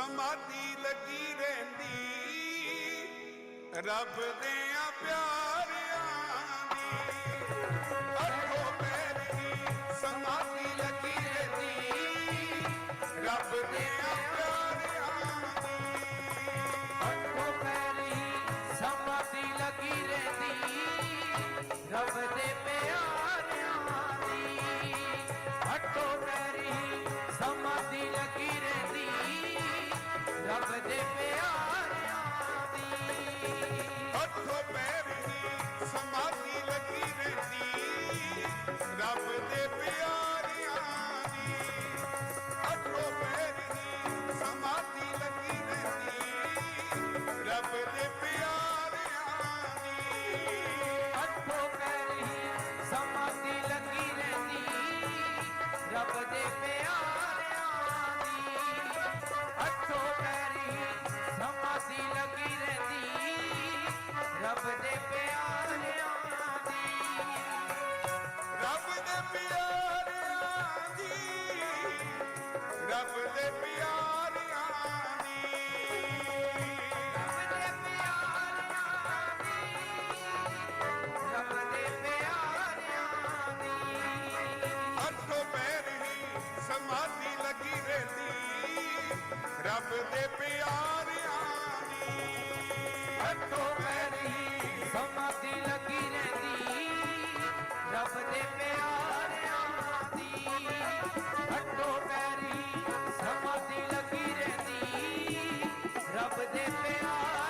ਸਮਾਧੀ ਲੱਗੀ ਰਹਿੰਦੀ। ਰੱਬ ਦੇ ਆ ਪਿਆਰ ਸਮਾਧੀ ਲੱਗੀ ਰਹਿੰਦੀ ਰੱਬ ਦੇ ਪਿਆਰਿਆਂ ਦੀ। ਹੱਥੋਂ ਮੇਰੀ ਸਮਾਧੀ ਲੱਗੀ ਰਹਿੰਦੀ, ਰੱਬ ਦੇ ਪਿਆਰਿਆਂ ਦੀ। ਹੱਥੋਂ ਮੇਰੀ ਸਮਾਧੀ ਲੱਗੀ ਰਹਿੰਦੀ, ਰੱਬ ਦੇ ਪਿਆਰ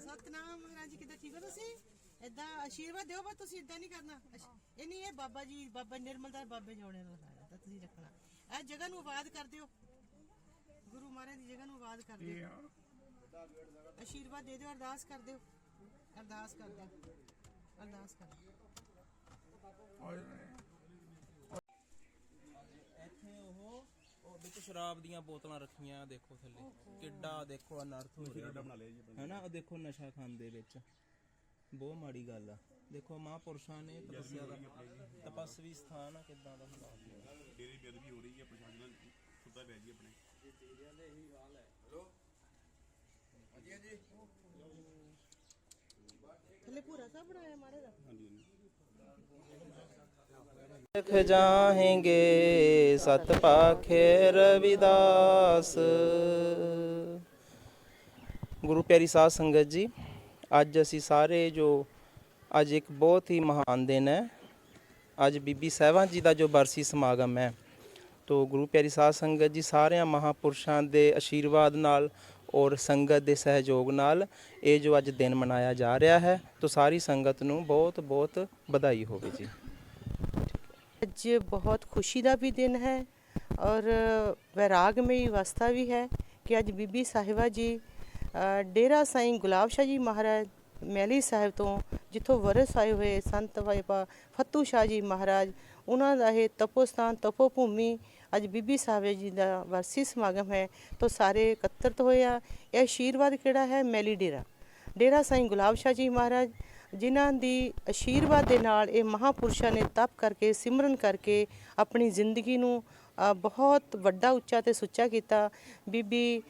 ਸਤਨਾਮ ਜੀ ਕਿਦਾਂ ਠੀਕ ਹੋ ਤੁਸੀਂ? ਇਦਾਂ ਆਸ਼ੀਰਵਾਦ ਦਿਓ ਬਸ ਤੁਸੀਂ ਇਦਾਂ ਨਹੀਂ ਕਰਨਾ। ਇਹ ਨਹੀਂ ਇਹ ਬਾਬਾ ਜੀ ਬਾਬਾ ਨਿਰਮਲ ਦਾ ਬਾਬੇ ਜੋੜੇ ਦਾ ਸਾਰਾ ਤਾਂ ਤੁਸੀਂ ਰੱਖਣਾ। ਇਹ ਜਗ੍ਹਾ ਨੂੰ ਆਬਾਦ ਕਰ ਦਿਓ। ਗੁਰੂ ਮਹਾਰਾਜ ਦੀ ਜਗ੍ਹਾ ਨੂੰ ਆਬਾਦ ਕਰ ਦਿਓ। ਆਸ਼ੀਰਵਾਦ ਦੇ ਦਿਓ ਅਰਦਾਸ ਕਰ ਦਿਓ। ਅਰਦਾਸ ਕਰ ਦਿਓ। ਅਰਦਾਸ ਕਰ ਇੱਥੇ ਉਹ ਉਹ ਵਿੱਚ ਸ਼ਰਾਬ ਦੀਆਂ ਬੋਤਲਾਂ ਰੱਖੀਆਂ ਦੇਖੋ ਥੱਲੇ। ਕਿੱਡਾ ਦੇਖੋ ਅਨਰਥ ਹੋ ਰਿਹਾ। ਹੈਨਾ ਉਹ ਦੇਖੋ ਨਸ਼ਾ ਖਾਂਦੇ ਵਿੱਚ। ਬਹੁਤ ਮਾੜੀ ਗੱਲ ਆ। ਦੇਖੋ ਮਹਾਂਪੁਰਸ਼ਾਂ ਨੇ ਤਪੱਸਿਆ ਦਾ ਤਪਸਵੀ ਸਥਾਨ ਆ ਕਿੱਦਾਂ ਦਾ ਹੁੰਦਾ। ਡੇਰੀ ਬੇਅਦਬੀ ਹੋ ਰਹੀ ਹੈ ਪ੍ਰਸ਼ਾਸਨ ਸੁੱਤਾ ਪਿਆ ਜੀ ਆਪਣੇ। ਥੱਲੇ ਪੂਰਾ ਸਭ ਬਣਾਇਆ ਮਹਾਰਾਜ ਦਾ ਦੇਖ ਜਾਹੇਂਗੇ ਸਤ ਪਾਖੇ ਰਵਿਦਾਸ। ਗੁਰੂ ਪਿਆਰੀ ਸਾਧ ਸੰਗਤ ਜੀ, ਅੱਜ ਅਸੀਂ ਸਾਰੇ ਜੋ ਅੱਜ ਇੱਕ ਬਹੁਤ ਹੀ ਮਹਾਨ ਦਿਨ ਹੈ। ਅੱਜ ਬੀਬੀ ਸਹਿਬਾਂ ਜੀ ਦਾ ਜੋ ਬਰਸੀ ਸਮਾਗਮ ਹੈ ਤੋ ਗੁਰੂ ਪਿਆਰੀ ਸਾਧ ਸੰਗਤ ਜੀ ਸਾਰਿਆਂ ਮਹਾਪੁਰਸ਼ਾਂ ਦੇ ਆਸ਼ੀਰਵਾਦ ਨਾਲ ਔਰ ਸੰਗਤ ਦੇ ਸਹਿਯੋਗ ਨਾਲ ਇਹ ਜੋ ਅੱਜ ਦਿਨ ਮਨਾਇਆ ਜਾ ਰਿਹਾ ਹੈ, ਤੋ ਸਾਰੀ ਸੰਗਤ ਨੂੰ ਬਹੁਤ ਬਹੁਤ ਵਧਾਈ ਹੋਵੇ ਜੀ। ਅੱਜ ਬਹੁਤ ਖੁਸ਼ੀ ਦਾ ਵੀ ਦਿਨ ਹੈ ਔਰ ਵੈਰਾਗਮਈ ਅਵਸਥਾ ਵੀ ਹੈ ਕਿ ਅੱਜ ਬੀਬੀ ਸਾਹਿਬਾ ਜੀ ਡੇਰਾ ਸਾਈਂ ਗੁਲਾਬ ਸ਼ਾਹ ਜੀ ਮਹਾਰਾਜ ਮੈਲੀ ਸਾਹਿਬ ਤੋਂ ਜਿੱਥੋਂ ਵਰਸ ਆਏ ਹੋਏ ਸੰਤ ਵਾਹਿਪਾ ਫਤੂ ਸ਼ਾਹ ਜੀ ਮਹਾਰਾਜ, ਉਹਨਾਂ ਦਾ ਇਹ ਤਪੋਸਥਾਨ ਤਪੋ ਭੂਮੀ ਅੱਜ ਬੀਬੀ ਸਾਹਿਬ ਜੀ ਦਾ ਵਰਸੀ ਸਮਾਗਮ ਹੈ, ਤੋਂ ਸਾਰੇ ਇਕੱਤਰਤ ਹੋਏ ਆ। ਇਹ ਆਸ਼ੀਰਵਾਦ ਕਿਹੜਾ ਹੈ? ਮੈਲੀ ਡੇਰਾ। ਡੇਰਾ ਸਾਈਂ ਗੁਲਾਬ ਸ਼ਾਹ ਜੀ ਮਹਾਰਾਜ, ਜਿਨ੍ਹਾਂ ਦੀ ਆਸ਼ੀਰਵਾਦ ਦੇ ਨਾਲ ਇਹ ਮਹਾਪੁਰਸ਼ਾਂ ਨੇ ਤਪ ਕਰਕੇ, ਸਿਮਰਨ ਕਰਕੇ ਆਪਣੀ ਜ਼ਿੰਦਗੀ ਨੂੰ ਬਹੁਤ ਵੱਡਾ, ਉੱਚਾ ਤੇ ਸੁੱਚਾ ਕੀਤਾ। ਬੀਬੀ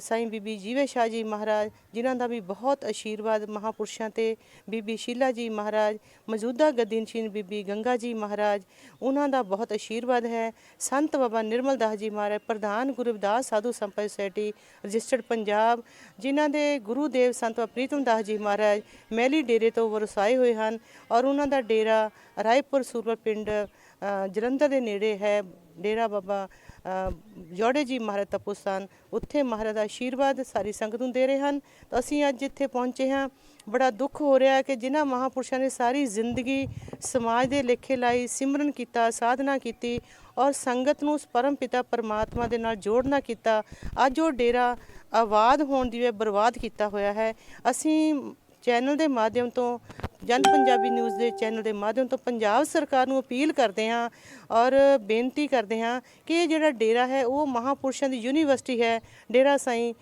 ਸਾਈਂ ਬੀਬੀ ਜੀਵੇ ਸ਼ਾਹ ਜੀ ਮਹਾਰਾਜ, ਜਿਨ੍ਹਾਂ ਦਾ ਵੀ ਬਹੁਤ ਆਸ਼ੀਰਵਾਦ ਮਹਾਪੁਰਸ਼ਾਂ ਤੇ। ਬੀਬੀ ਸ਼ੀਲਾ ਜੀ ਮਹਾਰਾਜ, ਮੌਜੂਦਾ ਗਦੀਨਸ਼ੀਨ ਬੀਬੀ ਗੰਗਾ ਜੀ ਮਹਾਰਾਜ, ਉਹਨਾਂ ਦਾ ਬਹੁਤ ਆਸ਼ੀਰਵਾਦ ਹੈ। ਸੰਤ ਬਾਬਾ ਨਿਰਮਲ ਦਾਸ ਜੀ ਮਹਾਰਾਜ, ਪ੍ਰਧਾਨ ਗੁਰਵਿਦਾਸ ਸਾਧੂ ਸੰਪਤ ਸੋਸਾਇਟੀ, ਰਜਿਸਟਰਡ ਪੰਜਾਬ, ਜਿਨ੍ਹਾਂ ਦੇ ਗੁਰੂ ਦੇਵ ਸੰਤ ਬਾਬਾ ਪ੍ਰੀਤਮ ਦਾਸ ਜੀ ਮਹਾਰਾਜ ਮੈਲੀ ਡੇਰੇ ਤੋਂ ਵਰਸਾਏ ਹੋਏ ਹਨ ਔਰ ਉਹਨਾਂ ਦਾ ਡੇਰਾ ਰਾਏਪੁਰ ਸੂਰਪੁਰ ਪਿੰਡ ਜਲੰਧਰ ਦੇ ਨੇੜੇ ਹੈ, ਡੇਰਾ ਬਾਬਾ ਜੋੜੇ ਜੀ ਮਹਾਰਾਜ ਤਪੋਸਥਾਨ। ਉੱਥੇ ਮਹਾਰਾਜ ਦਾ ਆਸ਼ੀਰਵਾਦ ਸਾਰੀ ਸੰਗਤ ਨੂੰ ਦੇ ਰਹੇ ਹਨ। ਤਾਂ ਅਸੀਂ ਅੱਜ ਇੱਥੇ ਪਹੁੰਚੇ ਹਾਂ। ਬੜਾ ਦੁੱਖ ਹੋ ਰਿਹਾ ਹੈ ਕਿ ਜਿਨ੍ਹਾਂ ਮਹਾਪੁਰਸ਼ਾਂ ਨੇ ਸਾਰੀ ਜ਼ਿੰਦਗੀ ਸਮਾਜ ਦੇ ਲੇਖੇ ਲਾਈ ਸਿਮਰਨ ਕੀਤਾ, ਸਾਧਨਾ ਕੀਤੀ ਔਰ ਸੰਗਤ ਨੂੰ ਉਸ ਪਰਮ ਪਿਤਾ ਪਰਮਾਤਮਾ ਦੇ ਨਾਲ ਜੋੜਨਾ ਕੀਤਾ, ਅੱਜ ਉਹ ਡੇਰਾ ਆਬਾਦ ਹੋਣ ਦੀ ਵੇ ਬਰਬਾਦ ਕੀਤਾ ਹੋਇਆ ਹੈ। ਅਸੀਂ ਚੈਨਲ ਦੇ ਮਾਧਿਅਮ ਤੋਂ ਜਨ ਪੰਜਾਬੀ ਨਿਊਜ਼ ਦੇ ਚੈਨਲ ਦੇ ਮਾਧਿਅਮ ਤੋਂ ਪੰਜਾਬ ਸਰਕਾਰ ਨੂੰ ਅਪੀਲ ਕਰਦੇ ਹਾਂ ਔਰ ਬੇਨਤੀ ਕਰਦੇ ਹਾਂ ਕਿ ਇਹ ਜਿਹੜਾ ਡੇਰਾ ਹੈ, ਉਹ ਮਹਾਪੁਰਸ਼ਾਂ ਦੀ ਯੂਨੀਵਰਸਿਟੀ ਹੈ, ਡੇਰਾ ਸਾਈਂ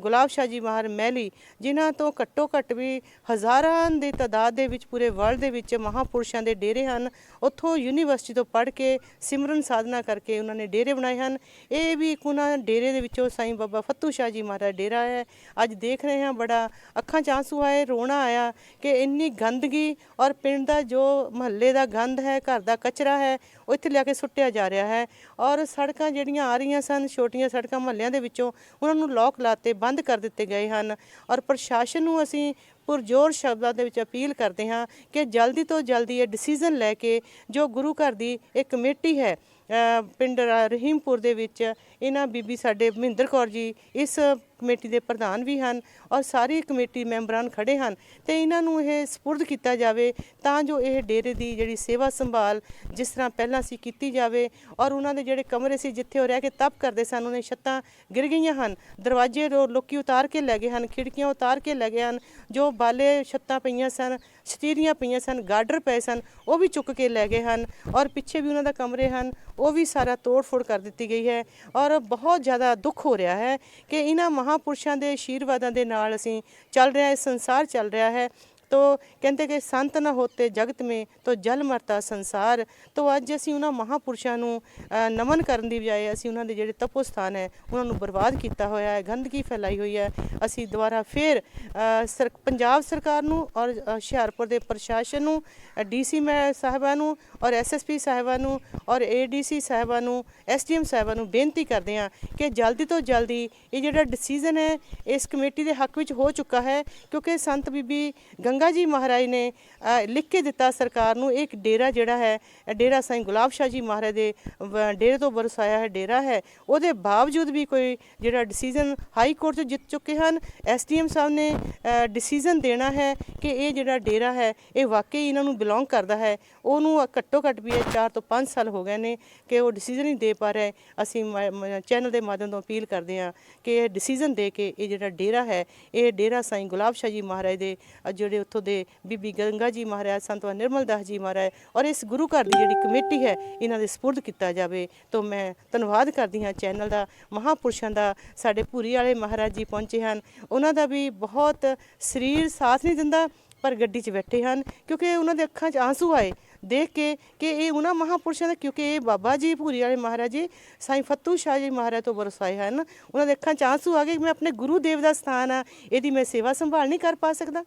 ਗੁਲਾਬ ਸ਼ਾਹ ਜੀ ਮਹਾਰ ਮਹਿਲੀ ਜਿਨ੍ਹਾਂ ਤੋਂ ਘੱਟੋ ਘੱਟ ਵੀ ਹਜ਼ਾਰਾਂ ਦੀ ਤਾਦਾਦ ਦੇ ਵਿੱਚ, ਪੂਰੇ ਵਰਲਡ ਦੇ ਵਿੱਚ ਮਹਾਪੁਰਸ਼ਾਂ ਦੇ ਡੇਰੇ ਹਨ। ਉੱਥੋਂ ਯੂਨੀਵਰਸਿਟੀ ਤੋਂ ਪੜ੍ਹ ਕੇ ਸਿਮਰਨ ਸਾਧਨਾ ਕਰਕੇ ਉਹਨਾਂ ਨੇ ਡੇਰੇ ਬਣਾਏ ਹਨ। ਇਹ ਵੀ ਇੱਕ ਉਹਨਾਂ ਡੇਰੇ ਦੇ ਵਿੱਚੋਂ ਸਾਈਂ ਬਾਬਾ ਫਤੂ ਸ਼ਾਹ ਜੀ ਮਹਾਰਾਜ ਡੇਰਾ ਹੈ। ਅੱਜ ਦੇਖ ਰਹੇ ਹਾਂ ਬੜਾ ਅੱਖਾਂ 'ਚ ਆਂਸੂ ਆਏ, ਰੋਣਾ ਆਇਆ ਕਿ ਇੰਨੀ ਗੰਦ ਗੰਦਗੀ ਔਰ ਪਿੰਡ ਦਾ ਜੋ ਮਹੱਲੇ ਦਾ ਗੰਦ ਹੈ, ਘਰ ਦਾ ਕਚਰਾ ਹੈ ਉਹ ਇੱਥੇ ਲਿਆ ਕੇ ਸੁੱਟਿਆ ਜਾ ਰਿਹਾ ਹੈ ਔਰ ਸੜਕਾਂ ਜਿਹੜੀਆਂ ਆ ਰਹੀਆਂ ਸਨ, ਛੋਟੀਆਂ ਸੜਕਾਂ ਮਹੱਲਿਆਂ ਦੇ ਵਿੱਚੋਂ, ਉਹਨਾਂ ਨੂੰ ਲੋਕ ਲਾਤੇ ਬੰਦ ਕਰ ਦਿੱਤੇ ਗਏ ਹਨ ਔਰ ਪ੍ਰਸ਼ਾਸਨ ਨੂੰ ਅਸੀਂ ਪੁਰਜੋਰ ਸ਼ਬਦਾਂ ਦੇ ਵਿੱਚ ਅਪੀਲ ਕਰਦੇ ਹਾਂ ਕਿ ਜਲਦੀ ਤੋਂ ਜਲਦੀ ਇਹ ਡਿਸੀਜਨ ਲੈ ਕੇ ਜੋ ਗੁਰੂ ਘਰ ਦੀ ਇੱਕ ਕਮੇਟੀ ਹੈ ਪਿੰਡ ਰਹੀਮਪੁਰ ਦੇ ਵਿੱਚ, ਇਹਨਾਂ ਬੀਬੀ ਸਾਡੇ ਮਹਿੰਦਰ ਕੌਰ ਜੀ, ਇਸ ਕਮੇਟੀ ਦੇ ਪ੍ਰਧਾਨ ਵੀ ਹਨ ਔਰ ਸਾਰੀ ਕਮੇਟੀ ਮੈਂਬਰਾਂ ਖੜੇ ਹਨ ਤੇ ਇਹਨਾਂ ਨੂੰ ਇਹ ਸਪੁਰਦ ਕੀਤਾ ਜਾਵੇ ਤਾਂ ਜੋ ਇਹ ਡੇਰੇ ਦੀ ਜਿਹੜੀ ਸੇਵਾ ਸੰਭਾਲ ਜਿਸ ਤਰ੍ਹਾਂ ਪਹਿਲਾਂ ਸੀ ਕੀਤੀ ਜਾਵੇ ਔਰ ਉਹਨਾਂ ਦੇ ਜਿਹੜੇ ਕਮਰੇ ਸੀ ਜਿੱਥੇ ਉਹ ਰਹਿ ਕੇ ਤਪ ਕਰਦੇ ਸਨ, ਉਹਨੇ ਛੱਤਾਂ ਗਿਰ ਗਈਆਂ ਹਨ, ਦਰਵਾਜ਼ੇ ਰੋ- ਲੋਕੀ ਉਤਾਰ ਕੇ ਲੈ ਗਏ ਹਨ, ਖਿੜਕੀਆਂ ਉਤਾਰ ਕੇ ਲੈ ਗਏ ਹਨ, ਜੋ ਬਾਲੇ ਛੱਤਾਂ ਪਈਆਂ ਸਨ, ਸਟੀਰੀਆਂ ਪਈਆਂ ਸਨ, ਗਾਡਰ ਪਏ ਸਨ, ਉਹ ਵੀ ਚੁੱਕ ਕੇ ਲੈ ਗਏ ਹਨ ਔਰ ਪਿੱਛੇ ਵੀ ਉਹਨਾਂ ਦਾ ਕਮਰੇ ਹਨ, ਉਹ ਵੀ ਸਾਰਾ ਤੋੜ-ਫੋੜ ਕਰ ਦਿੱਤੀ ਗਈ ਹੈ ਔਰ ਬਹੁਤ ਜ਼ਿਆਦਾ ਦੁੱਖ ਹੋ ਰਿਹਾ ਹੈ ਕਿ ਇਹਨਾਂ ਮਹਾਪੁਰਸ਼ਾਂ ਦੇ ਆਸ਼ੀਰਵਾਦਾਂ ਦੇ ਨਾਲ ਅਸੀਂ ਚੱਲ ਰਿਹਾ ਹੈ ਸੰਸਾਰ ਚੱਲ ਰਿਹਾ ਹੈ। ਤੋ ਕਹਿੰਦੇ ਕਿ ਸੰਤ ਨਾ ਹੋਤੇ ਜਗਤ ਮੇ, ਤੋ ਜਲ ਮਰਤਾ ਸੰਸਾਰ। ਤੋ ਅੱਜ ਅਸੀਂ ਉਹਨਾਂ ਮਹਾਪੁਰਸ਼ਾਂ ਨੂੰ ਨਮਨ ਕਰਨ ਦੀ ਬਜਾਏ ਅਸੀਂ ਉਹਨਾਂ ਦੇ ਜਿਹੜੇ ਤਪੋ ਸਥਾਨ ਹੈ, ਉਹਨਾਂ ਨੂੰ ਬਰਬਾਦ ਕੀਤਾ ਹੋਇਆ ਹੈ, ਗੰਦਗੀ ਫੈਲਾਈ ਹੋਈ ਹੈ। ਅਸੀਂ ਦੁਬਾਰਾ ਫੇਰ ਪੰਜਾਬ ਸਰਕਾਰ ਨੂੰ ਔਰ ਹੁਸ਼ਿਆਰਪੁਰ ਦੇ ਪ੍ਰਸ਼ਾਸਨ ਨੂੰ ਡੀਸੀ ਮੈਂ ਸਾਹਿਬਾਂ ਨੂੰ ਔਰ ਐਸਐਸਪੀ ਸਾਹਿਬਾਂ ਨੂੰ ਔਰ ਏਡੀਸੀ ਸਾਹਿਬਾਂ ਨੂੰ ਐਸਡੀਐਮ ਸਾਹਿਬਾਂ ਨੂੰ ਬੇਨਤੀ ਕਰਦੇ ਹਾਂ ਕਿ ਜਲਦੀ ਤੋਂ ਜਲਦੀ ਇਹ ਜਿਹੜਾ ਡਿਸੀਜਨ ਹੈ, ਇਸ ਕਮੇਟੀ ਦੇ ਹੱਕ ਵਿੱਚ ਹੋ ਚੁੱਕਾ ਹੈ। ਕਿਉਂਕਿ ਸੰਤ ਬੀਬੀ ਗੰਗਾ ਗੰਗਾ ਜੀ ਮਹਾਰਾਜ ਨੇ ਲਿਖ ਕੇ ਦਿੱਤਾ ਸਰਕਾਰ ਨੂੰ ਇੱਕ ਡੇਰਾ ਜਿਹੜਾ ਹੈ, ਡੇਰਾ ਸਾਈਂ ਗੁਲਾਬ ਸ਼ਾਹ ਜੀ ਮਹਾਰਾਜ ਦੇ ਡੇਰੇ ਤੋਂ ਬਰਸਾਇਆ ਹੈ ਡੇਰਾ ਹੈ। ਉਹਦੇ ਬਾਵਜੂਦ ਵੀ ਕੋਈ ਜਿਹੜਾ ਡਿਸੀਜਨ ਹਾਈ ਕੋਰਟ 'ਚ ਜਿੱਤ ਚੁੱਕੇ ਹਨ ਐਸਡੀਐਮ ਸਾਹਿਬ ਨੇ ਡਿਸੀਜਨ ਦੇਣਾ ਹੈ ਕਿ ਇਹ ਜਿਹੜਾ ਡੇਰਾ ਹੈ, ਇਹ ਵਾਕਈ ਇਹਨਾਂ ਨੂੰ ਬਿਲੋਂਗ ਕਰਦਾ ਹੈ। ਉਹਨੂੰ ਘੱਟੋ ਘੱਟ ਵੀ ਇਹ 4 ਤੋਂ 5 ਸਾਲ ਹੋ ਗਏ ਨੇ ਕਿ ਉਹ ਡਿਸੀਜਨ ਨਹੀਂ ਦੇ ਪਾ ਰਹੇ। ਅਸੀਂ ਚੈਨਲ ਦੇ ਮਾਧਿਅਮ ਤੋਂ ਅਪੀਲ ਕਰਦੇ ਹਾਂ ਕਿ ਇਹ ਡਿਸੀਜਨ ਦੇ ਕੇ ਇਹ ਜਿਹੜਾ ਡੇਰਾ ਹੈ, ਇਹ ਡੇਰਾ ਸਾਈਂ ਗੁਲਾਬ ਸ਼ਾਹ ਜੀ ਮਹਾਰਾਜ ਦੇ ਜਿਹੜੇ ਉੱਥੋਂ ਦੇ ਬੀਬੀ ਗੰਗਾ ਜੀ ਮਹਾਰਾਜ, ਸੰਤ ਨਿਰਮਲ ਦਾਸ ਜੀ ਮਹਾਰਾਜ ਔਰ ਇਸ ਗੁਰੂ ਘਰ ਦੀ ਜਿਹੜੀ ਕਮੇਟੀ ਹੈ, ਇਹਨਾਂ ਦੇ ਸਪੁਰਦ ਕੀਤਾ ਜਾਵੇ। ਤੋਂ ਮੈਂ ਧੰਨਵਾਦ ਕਰਦੀ ਹਾਂ ਚੈਨਲ ਦਾ, ਮਹਾਪੁਰਸ਼ਾਂ ਦਾ, ਸਾਡੇ ਪੂਰੀ ਵਾਲੇ ਮਹਾਰਾਜ ਜੀ ਪਹੁੰਚੇ ਹਨ। ਉਹਨਾਂ ਦਾ ਵੀ ਬਹੁਤ ਸਰੀਰ ਸਾਥ ਨਹੀਂ ਦਿੰਦਾ, ਪਰ ਗੱਡੀ 'ਚ ਬੈਠੇ ਹਨ, ਕਿਉਂਕਿ ਉਹਨਾਂ ਦੇ ਅੱਖਾਂ 'ਚ ਆਂਸੂ ਆਏ। ਦੇਖ ਕੇ ਕਿ ਇਹ ਉਹਨਾਂ ਮਹਾਪੁਰਸ਼ਾਂ ਦਾ, ਕਿਉਂਕਿ ਇਹ ਬਾਬਾ ਜੀ, ਭੂਰੀ ਵਾਲੇ ਮਹਾਰਾਜ ਜੀ, ਸਾਈਂ ਫਤੂ ਸ਼ਾਹ ਜੀ ਮਹਾਰਾਜ ਤੋਂ ਵਰਸਾਏ ਹਨ। ਉਹਨਾਂ ਦੇ ਅੱਖਾਂ 'ਚ ਆਂਸੂ ਆ ਗਏ ਮੈਂ ਆਪਣੇ ਗੁਰੂ ਦੇਵ ਦਾ ਸਥਾਨ ਆ, ਇਹਦੀ ਮੈਂ ਸੇਵਾ ਸੰਭਾਲ ਨਹੀਂ ਕਰ ਪਾ ਸਕਦਾ।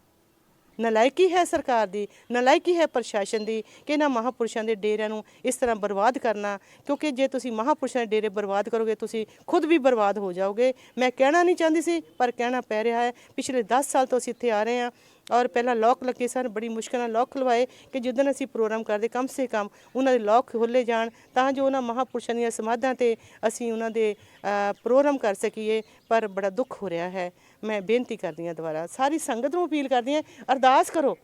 ਨਲਾਇਕੀ ਹੈ ਸਰਕਾਰ ਦੀ, ਨਲਾਇਕੀ ਹੈ ਪ੍ਰਸ਼ਾਸਨ ਦੀ ਕਿ ਇਹਨਾਂ ਮਹਾਪੁਰਸ਼ਾਂ ਦੇ ਡੇਰਿਆਂ ਨੂੰ ਇਸ ਤਰ੍ਹਾਂ ਬਰਬਾਦ ਕਰਨਾ, ਕਿਉਂਕਿ ਜੇ ਤੁਸੀਂ ਮਹਾਪੁਰਸ਼ਾਂ ਦੇ ਡੇਰੇ ਬਰਬਾਦ ਕਰੋਗੇ, ਤੁਸੀਂ ਖੁਦ ਵੀ ਬਰਬਾਦ ਹੋ ਜਾਓਗੇ। ਮੈਂ ਕਹਿਣਾ ਨਹੀਂ ਚਾਹੁੰਦੀ ਸੀ, ਪਰ ਕਹਿਣਾ ਪੈ ਰਿਹਾ ਹੈ। ਪਿਛਲੇ 10 ਸਾਲ ਤੋਂ ਅਸੀਂ ਇੱਥੇ ਆ ਰਹੇ ਹਾਂ ਔਰ ਪਹਿਲਾਂ ਲੋਕ ਲੱਗੇ ਸਨ, ਬੜੀ ਮੁਸ਼ਕਲ ਨਾਲ ਲੋਕ ਖੁਲਵਾਏ ਕਿ ਜਿੱਦਣ ਅਸੀਂ ਪ੍ਰੋਗਰਾਮ ਕਰਦੇ ਕਮ ਸੇ ਕਮ ਉਹਨਾਂ ਦੇ ਲੋਕ ਖੋਲੇ ਜਾਣ, ਤਾਂ ਜੋ ਉਹਨਾਂ ਮਹਾਪੁਰਸ਼ਾਂ ਦੀਆਂ ਸਮਾਧਾਂ ਤੇ ਅਸੀਂ ਉਹਨਾਂ ਦੇ ਪ੍ਰੋਗਰਾਮ ਕਰ ਸਕੀਏ, ਪਰ ਬੜਾ ਦੁੱਖ ਹੋ ਰਿਹਾ ਹੈ। ਮੈਂ ਬੇਨਤੀ ਕਰਦੀ ਹਾਂ ਦੁਬਾਰਾ, ਸਾਰੀ ਸੰਗਤ ਨੂੰ ਅਪੀਲ ਕਰਦੀ ਹਾਂ, ਅਰਦਾਸ ਕਰੋ।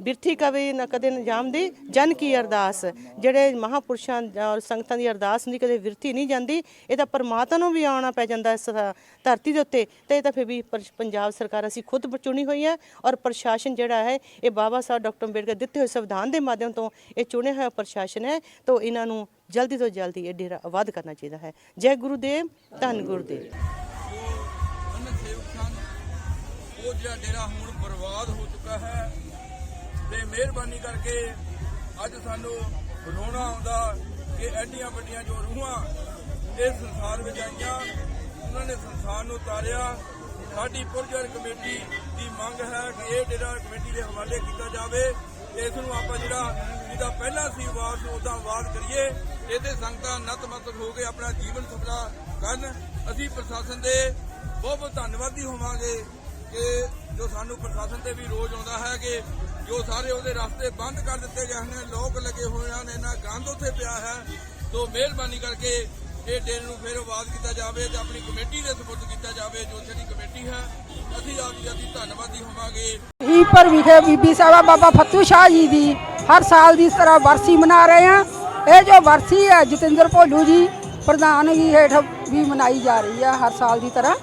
ਬਿਰਥੀ ਕਵੇ ਨਾ ਕਦੇ ਨਜਾਮ ਦੇ, ਜਨ ਕੀ ਅਰਦਾਸ। ਜਿਹੜੇ ਮਹਾਪੁਰਸ਼ਾਂ ਔਰ ਸੰਗਤਾਂ ਦੀ ਅਰਦਾਸ ਹੁੰਦੀ, ਕਦੇ ਵਿਰਥੀ ਨਹੀਂ ਜਾਂਦੀ, ਇਹ ਤਾਂ ਪਰਮਾਤਮਾ ਨੂੰ ਵੀ ਆਉਣਾ ਪੈ ਜਾਂਦਾ ਇਸ ਧਰਤੀ ਦੇ ਉੱਤੇ। ਤੇ ਇਹ ਤਾਂ ਫਿਰ ਵੀ ਪਰ- ਪੰਜਾਬ ਸਰਕਾਰ ਅਸੀਂ ਖੁਦ ਚੁਣੀ ਹੋਈ ਹੈ ਔਰ ਪ੍ਰਸ਼ਾਸਨ ਜਿਹੜਾ ਹੈ, ਇਹ ਬਾਬਾ ਸਾਹਿਬ ਡਾਕਟਰ ਅੰਬੇਡਕਰ ਦਿੱਤੇ ਹੋਏ ਸੰਵਿਧਾਨ ਦੇ ਮਾਧਿਅਮ ਤੋਂ ਇਹ ਚੁਣਿਆ ਹੋਇਆ ਪ੍ਰਸ਼ਾਸਨ ਹੈ, ਤਾਂ ਇਹਨਾਂ ਨੂੰ ਜਲਦੀ ਤੋਂ ਜਲਦੀ ਇਹ ਡੇਰਾ ਆਬਾਦ ਕਰਨਾ ਚਾਹੀਦਾ ਹੈ। ਜੈ ਗੁਰੂਦੇਵ, ਧੰਨ ਗੁਰੂਦੇਵ। ਉਹ ਜਿਹੜਾ ਡੇਰਾ ਹੁਣ ਬਰਬਾਦ ਹੋ ਚੁੱਕਾ ਹੈ ਤੇ ਮਿਹਰਬਾਨੀ ਕਰਕੇ ਅੱਜ ਸਾਨੂੰ ਰੋਣਾ ਆਉਂਦਾ ਕਿ ਐਡੀਆਂ ਵੱਡੀਆਂ ਜੋ ਰੂਹਾਂ ਇਸ ਸੰਸਾਰ ਵਿੱਚ ਆਈਆਂ, ਉਹਨਾਂ ਨੇ ਸੰਸਾਰ ਨੂੰ ਤਾਰਿਆ। ਸਾਡੀ ਪੁਰਜਰ ਕਮੇਟੀ ਦੀ ਮੰਗ ਹੈ ਕਿ ਇਹ ਡੇਰਾ ਕਮੇਟੀ ਦੇ ਹਵਾਲੇ ਕੀਤਾ ਜਾਵੇ। ਇਸ ਨੂੰ ਆਪਾਂ ਜਿਹੜਾ ਜਿਹਦਾ ਪਹਿਲਾ ਸੀ ਵਾਰ ਨੂੰ ਉਦਾਂ ਆਵਾਜ਼ ਕਰੀਏ। ਇਹਦੇ ਸੰਗਤਾਂ ਨਤਮਸਤਕ ਹੋ ਕੇ ਆਪਣਾ ਜੀਵਨ ਸਫਲਾ ਕਰਨ। ਅਸੀਂ ਪ੍ਰਸ਼ਾਸਨ ਦੇ ਬਹੁਤ ਬਹੁਤ ਧੰਨਵਾਦੀ ਹੋਵਾਂਗੇ। ਕਿ ਜੋ ਸਾਨੂੰ ਪ੍ਰਸ਼ਾਸਨ ਤੇ ਵੀ ਰੋਜ਼ ਆਉਂਦਾ ਹੈ ਕਿ ਜੋ ਸਾਰੇ ਉਹਦੇ ਰਸਤੇ ਬੰਦ ਕਰ ਦਿੱਤੇ ਗਏ ਨੇ ਲੋਕ ਲੱਗੇ ਹੋਏ ਹਨ ਇਹਨਾਂ ਗੰਦ ਉੱਥੇ ਪਿਆ ਹੈ। ਤੋਂ ਮਿਹਰਬਾਨੀ ਕਰਕੇ ਇਹ ਡੇਰੇ ਨੂੰ ਫਿਰ ਆਵਾਜ਼ ਕੀਤਾ ਜਾਵੇ ਤੇ ਆਪਣੀ ਕਮੇਟੀ ਦੇ ਸਪੁਰਦ ਕੀਤਾ ਜਾਵੇ, ਜੋ ਉੱਥੇ ਦੀ ਕਮੇਟੀ ਹੈ। ਅਸੀਂ ਆਪ ਜੀ ਦੀ ਧੰਨਵਾਦੀ ਹੋਵਾਂਗੇ। ਹੀਪਰ ਵਿਖੇ ਬੀਬੀ ਸਾਹਿਬਾ ਬਾਬਾ ਫਤੂ ਸ਼ਾਹ ਜੀ ਦੀ ਹਰ ਸਾਲ ਦੀ ਤਰ੍ਹਾਂ ਵਰਸੀ ਮਨਾ ਰਹੇ ਹਾਂ। ਇਹ ਜੋ ਵਰਸੀ ਹੈ ਜਤਿੰਦਰ ਭੋਲੂ ਜੀ ਪ੍ਰਧਾਨ ਜੀ ਹੇਠ ਵੀ ਮਨਾਈ ਜਾ ਰਹੀ ਆ ਹਰ ਸਾਲ ਦੀ ਤਰ੍ਹਾਂ।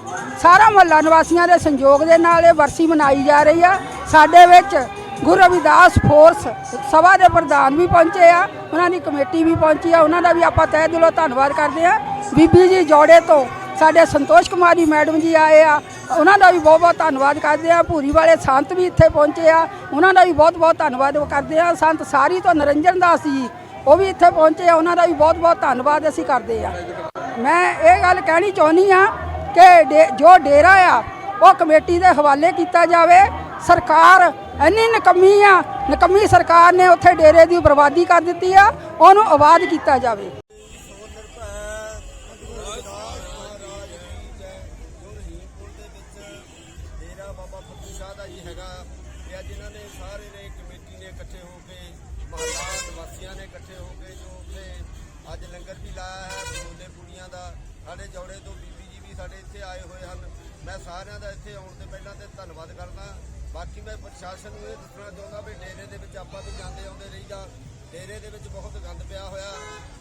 ਸਾਰਾ ਮਹੱਲਾ ਨਿਵਾਸੀਆਂ ਦੇ ਸੰਯੋਗ ਦੇ ਨਾਲ ਇਹ ਵਰਸੀ ਮਨਾਈ ਜਾ ਰਹੀ ਆ। ਸਾਡੇ ਵਿੱਚ ਗੁਰੂ ਰਵਿਦਾਸ ਫੋਰਸ ਸਭਾ ਦੇ ਪ੍ਰਧਾਨ ਵੀ ਪਹੁੰਚੇ ਆ, ਉਹਨਾਂ ਦੀ ਕਮੇਟੀ ਵੀ ਪਹੁੰਚੀ ਆ, ਉਹਨਾਂ ਦਾ ਵੀ ਆਪਾਂ ਤਹਿ ਦਿਲੋਂ ਧੰਨਵਾਦ ਕਰਦੇ ਆ। ਬੀਬੀ ਜੀ ਜੋੜੇ ਤੋਂ ਸਾਡੇ ਸੰਤੋਸ਼ ਕੁਮਾਰੀ ਮੈਡਮ ਜੀ ਆਏ ਆ, ਉਹਨਾਂ ਦਾ ਵੀ ਬਹੁਤ ਬਹੁਤ ਧੰਨਵਾਦ ਕਰਦੇ ਆ। ਭੂਰੀ ਵਾਲੇ ਸੰਤ ਵੀ ਇੱਥੇ ਪਹੁੰਚੇ ਆ, ਉਹਨਾਂ ਦਾ ਵੀ ਬਹੁਤ ਬਹੁਤ ਧੰਨਵਾਦ ਕਰਦੇ ਆ। ਸੰਤ ਸਾਰੀ ਤੋਂ ਨਰਿੰਜਨ ਦਾਸ ਜੀ, ਉਹ ਵੀ ਇੱਥੇ ਪਹੁੰਚੇ ਆ, ਉਹਨਾਂ ਦਾ ਵੀ ਬਹੁਤ ਬਹੁਤ ਧੰਨਵਾਦ ਅਸੀਂ ਕਰਦੇ ਆ। ਮੈਂ ਇਹ ਗੱਲ ਕਹਿਣੀ ਚਾਹੁੰਦੀ ਆ ਕਿ ਡੇ- ਜੋ ਡੇਰਾ ਆ, ਉਹ ਕਮੇਟੀ ਦੇ ਹਵਾਲੇ ਕੀਤਾ ਜਾਵੇ। ਸਰਕਾਰ ਇੰਨੀ ਨਕਮੀ ਆ, ਨਕਮੀ ਸਰਕਾਰ ਨੇ ਉੱਥੇ ਡੇਰੇ ਦੀ ਬਰਬਾਦੀ ਕਰ ਦਿੱਤੀ ਆ, ਉਹਨੂੰ ਆਬਾਦ ਕੀਤਾ ਜਾਵੇ। ਮੈਂ ਸਾਰਿਆਂ ਦਾ ਇੱਥੇ ਆਉਣ ਤੇ ਪਹਿਲਾਂ ਤੇ ਧੰਨਵਾਦ ਕਰਦਾ। ਬਾਕੀ ਮੈਂ ਪ੍ਰਸ਼ਾਸਨ ਨੂੰ ਇਹ ਦੱਸਣਾ ਚਾਹੁੰਦਾ ਵੀ ਡੇਰੇ ਦੇ ਵਿੱਚ ਆਪਾਂ ਵੀ ਜਾਂਦੇ ਆਉਂਦੇ ਰਹੀਦਾ। ਡੇਰੇ ਦੇ ਵਿੱਚ ਬਹੁਤ ਗੰਦ ਪਿਆ ਹੋਇਆ।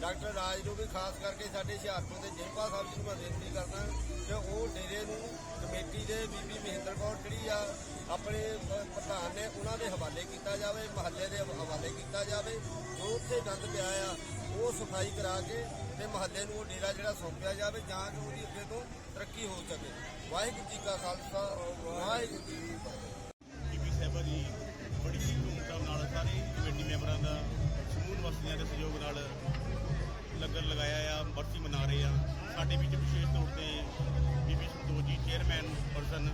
ਡਾਕਟਰ ਰਾਜ ਨੂੰ ਵੀ ਖਾਸ ਕਰਕੇ ਸਾਡੇ ਹੁਸ਼ਿਆਰਪੁਰ ਦੇ ਜੇਪਾ ਸਾਹਿਬ ਜੀ ਨੂੰ ਮੈਂ ਬੇਨਤੀ ਕਰਦਾ ਕਿ ਉਹ ਡੇਰੇ ਨੂੰ ਕਮੇਟੀ ਦੇ ਬੀਬੀ ਮਹਿੰਦਰ ਕੌਰ ਜਿਹੜੀ ਆ, ਆਪਣੇ ਪ੍ਰਧਾਨ ਨੇ ਉਹਨਾਂ ਦੇ ਹਵਾਲੇ ਕੀਤਾ ਜਾਵੇ, ਮਹੱਲੇ ਦੇ ਹਵਾਲੇ ਕੀਤਾ ਜਾਵੇ। ਜੋ ਉੱਥੇ ਗੰਦ ਪਿਆ ਆ ਉਹ ਸਫ਼ਾਈ ਕਰਾ ਕੇ ਤੇ ਮਹੱਲੇ ਨੂੰ ਉਹ ਡੇਰਾ ਜਿਹੜਾ ਸੌਂਪਿਆ ਜਾਵੇ ਜਾਂ ਕਿ ਉਹਦੀ ਅੱਗੇ ਤੋਂ ਤਰੱਕੀ ਹੋ ਸਕੇ। ਵਾਹਿਗੁਰੂ ਜੀ ਕਾ ਖਾਲਸਾ, ਵਾਹਿਗੁਰੂ ਜੀ ਕੀ ਫਤਿਹ। ਬੀਬੀ ਸਾਹਿਬਾ ਜੀ ਬੜੀ ਹੀ ਧੂਮਧਾਮ ਨਾਲ ਸਾਰੇ ਕਮੇਟੀ ਮੈਂਬਰਾਂ ਦਾ ਸਮੂਹ ਨਿਵਾਸੀਆਂ ਦੇ ਸਹਿਯੋਗ ਨਾਲ ਲੰਗਰ ਲਗਾਇਆ ਆ, ਬਰਸੀ ਮਨਾ ਰਹੇ ਆ। ਸਾਡੇ ਵਿੱਚ ਵਿਸ਼ੇਸ਼ ਤੌਰ ਤੇ ਬੀਬੀ ਸੰਤੋਖ ਜੀ ਚੇਅਰਮੈਨ ਪਰਸਨ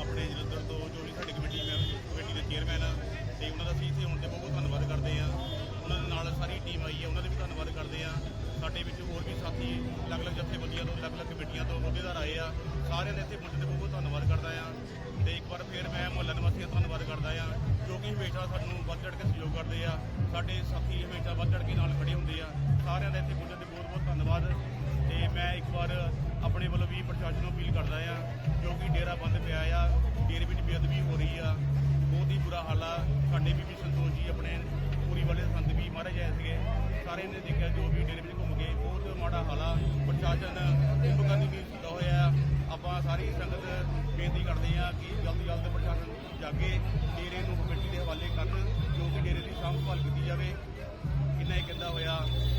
ਆਪਣੇ ਜਲੰਧਰ ਤੋਂ ਜੋ ਵੀ ਸਾਡੀ ਕਮੇਟੀ ਮੈਂਬਰ ਕਮੇਟੀ ਦੇ ਚੇਅਰਮੈਨ ਆ, ਤੇ ਉਹਨਾਂ ਦਾ ਅਸੀਂ ਇੱਥੇ ਹੋਣ ਤੇ ਬਹੁਤ ਬਹੁਤ ਧੰਨਵਾਦ ਕਰਦੇ ਆ। ਉਹਨਾਂ ਦੇ ਨਾਲ ਸਾਰੀ ਟੀਮ ਆਈ ਹੈ, ਉਹਨਾਂ ਦੇ ਵੀ ਧੰਨਵਾਦ ਕਰਦੇ ਆ ਸਾਡੇ ਵਿੱਚ ਹੋਰ ਵੀ ਸਾਥੀ, ਅਲੱਗ-ਅਲੱਗ ਜਥੇਬੰਦੀਆਂ ਤੋਂ, ਅਲੱਗ-ਅਲੱਗ ਕਮੇਟੀਆਂ ਤੋਂ ਅਹੁਦੇਦਾਰ ਆਏ ਆ। ਸਾਰਿਆਂ ਦੇ ਇੱਥੇ ਪਹੁੰਚਣ ਤੇ ਬਹੁਤ ਬਹੁਤ ਧੰਨਵਾਦ ਕਰਦਾ ਆ ਤੇ ਇੱਕ ਵਾਰ ਫੇਰ ਮੈਂ ਮੁਹੱਲਾ ਨਿਵਾਸੀਆਂ ਦਾ ਧੰਨਵਾਦ ਕਰਦਾ ਆ ਜੋ ਕਿ ਹਮੇਸ਼ਾ ਸਾਨੂੰ ਵੱਧ ਚੜ ਕੇ ਸਹਿਯੋਗ ਕਰਦੇ ਆ। ਸਾਡੇ ਸਾਥੀ ਹਮੇਸ਼ਾ ਵੱਧ ਚੜ ਕੇ ਨਾਲ ਖੜੇ ਹੁੰਦੇ ਆ। ਸਾਰਿਆਂ ਦਾ ਇੱਥੇ ਪੁੱਜਣ ਤੇ ਬਹੁਤ ਬਹੁਤ ਧੰਨਵਾਦ। ਤੇ ਮੈਂ ਇੱਕ ਵਾਰ ਆਪਣੇ ਵੱਲੋਂ ਵੀ ਪ੍ਰਸ਼ਾਸਨ ਨੂੰ ਅਪੀਲ ਕਰਦਾ ਆ ਜੋ ਕਿ ਡੇਰਾ ਬੰਦ ਪਿਆ ਆ, ਡੇਰੇ ਵਿੱਚ ਬੇਅਦਬੀ ਹੋ ਰਹੀ ਆ। ਬਹੁਤ ਹੀ ਬੁਰਾ ਹਾਲ ਆ। ਸਾਡੇ ਬੀਬੀ ਸੰਤੋਸ਼ ਜੀ ਆਪਣੇ ਪੂਰੀ ਵਾਲੇ ਸੰਤ ਵੀ ਮਹਾਰਾਜ ਆਏ ਸੀਗੇ। ਸਾਰੇ ਨੇ ਦੇਖਿਆ ਜੋ ਵੀ ਡੇਰੇ ਵਿੱਚ ਘੁੰਮ ਗਏ। ਬਹੁਤ ਮਾੜਾ ਹਾਲਾ, ਪ੍ਰਸ਼ਾਸਨ ਕੁੰਭ ਕਰਨ ਵੀ ਸੁਦਾ ਹੋਇਆ। ਆਪਾਂ ਸਾਰੀ ਸੰਗਤ ਬੇਨਤੀ ਕਰਦੇ ਆ ਕਿ ਜਲਦ ਜਲਦ ਪ੍ਰਸ਼ਾਸਨ ਜਾਗੇ, ਡੇਰੇ ਨੂੰ ਕਮੇਟੀ ਦੇ ਹਵਾਲੇ ਕਰਨ, ਜੋ ਕਿ ਡੇਰੇ ਦੀ ਸਾਂਭ ਭਾਲ ਕੀਤੀ ਜਾਵੇ। ਕਿੰਨਾ ਹੀ ਕਹਿੰਦਾ ਹੋਇਆ।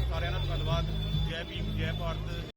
ਸਾਰਿਆਂ ਦਾ ਧੰਨਵਾਦ। ਜੈ ਭੀਮ, ਜੈ ਭਾਰਤ।